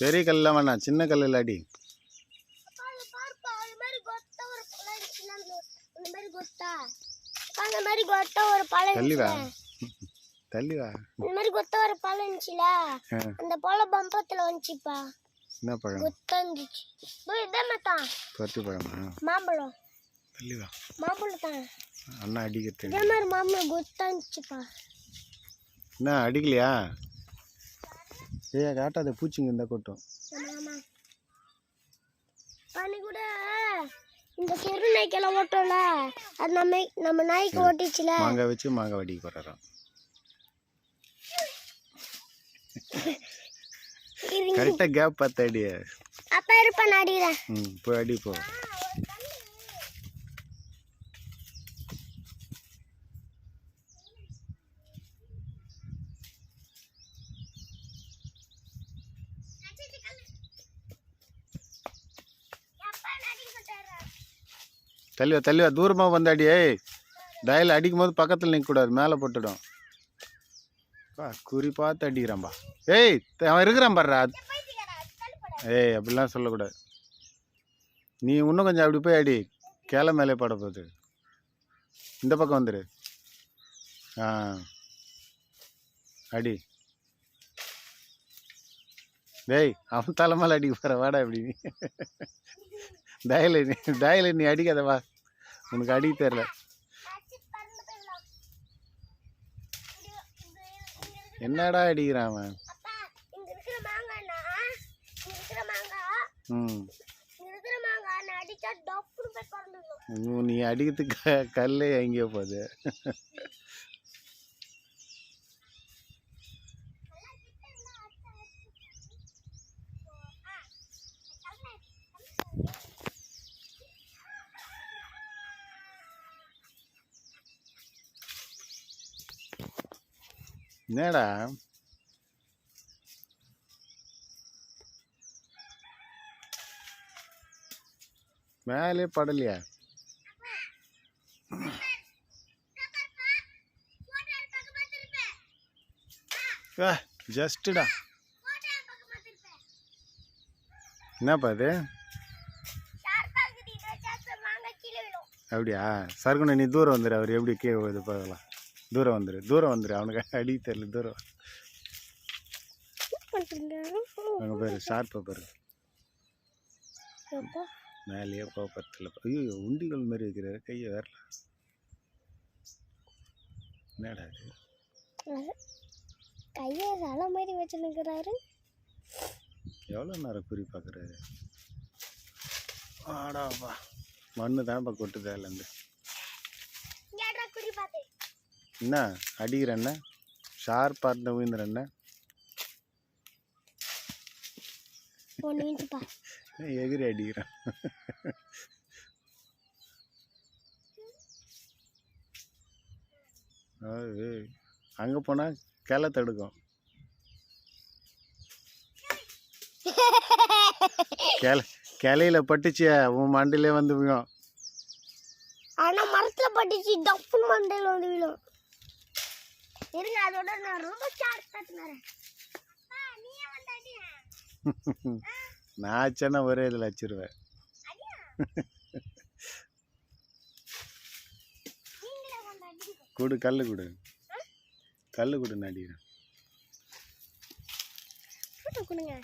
பெரிய கல்லாம் வேணாம். சின்ன கல்லில் கொத்தா ஒரு பழம் இருந்துச்சுன்னா, இந்த- மாதிரி கொத்தா. ஒரு பழம் இருந்துச்சுல. தள்ளி வா. இந்த மாதிரி கொத்தா ஒரு பழம் இருந்துச்சுல. ஆ, அந்த பழம் பம்பத்துல வந்துச்சுப்பா. என்ன பழம்? கொத்தா இருந்துச்சு. இதோ மத்தான் பருத்தி பழமா? மாம்பழம். தள்ளி வா. மாம்பழம் தான் அண்ணா அடிக்கிறது இதே மாதிரி மாம்பழம் கொத்தா இருந்துச்சுப்பா. என்ன அடிக்கலையா? ஏய் காட்டாத பூச்சிங்க இருந்தால் கொட்டும். பண்ணி கூட இந்த தெரு நாய்க்கெல்லாம் ஓட்டோம்ல அது நம்ம நம்ம நாய்க்கு ஓட்டிச்சுல. மாங்காய் வச்சு மாங்காய் வடிக்க இருங்க. கரெக்டாக கேப் பார்த்து அடி அப்பா இருப்பா நான் அடிக்கிறேன். ம் போய் அடி போ. தள்ளி வா தூரமாக வந்தாடியே அடி டயல் அடிக்கும் போது பக்கத்தில் நிற்கக்கூடாது மேலே போட்டுடும். பா குறி பார்த்து அடிக்கிறான்பா ஏய் அவன் இருக்கிறான் பாடுறா ஏய் அப்படிலாம் சொல்லக்கூடாது. நீ இன்னும் கொஞ்சம் அப்படி போய் அடி. கேள மேலே பட போகுது. இந்த பக்கம் வந்துடு ஆ. அடி. டேய் அவன் தலை மேலே அடிக்க போகிற வாடா இப்படி நீ. டயலு நீ டயலு நீ அடிக்காத வா. உனக்கு அடிக்க தெரில என்னடா அடிக்கிறான் அவன்? ம். நீ அடிக்கிறதுக்கு க கல் எங்கேயோ போகுது என்னடா? மேலே படலையா? ஜஸ்ட்டுடா என்னப்பா அது அப்படியா? சருகுண நீ தூரம் வந்துரு. அவர் எப்படி கீழே இது பார்க்கலாம். தூரம் வந்துரு. தூரம் வந்துரு. அவனுக்கு அடி தெரியல. தூரம். அங்கே பேர் ஷார்ப்பாக பாரு. மேலேயே போப்பத்தில் ஐயோ உண்டிகள் மாதிரி வைக்கிறாரு கையை வரல. என்னடா இது? கையை சல மாதிரி வச்சுருக்கிறாரு. எவ்வளோ நேரம் குறி பார்க்குறாரு? ஆடாப்பா. மண்ணு தான்ப்பா கொட்டுது அதுலேருந்து. என்ன? அடிக்கிற என்ன? ஷார்ப்பாக இருந்த விழுந்துற என்ன? எகிரி அடிக்கிறான். அங்கே போனால் கிளை தடுக்கும் கிளை கிளையில பட்டுச்சியா உன் மண்டிலே வந்து விழும். ஆனா மரத்துல பட்டுச்சு டப்புன்னு மண்டையில வந்து விழும். இருங்க அதோட நான் ரொம்ப சார்ஜ் தட்டுனேன் நான் ஆச்சேன்னா ஒரே இதில் வச்சிருவேன் கொடு கல் கொடு. கல் கொடு நான் அடிக்கிறேன். கொடுங்க.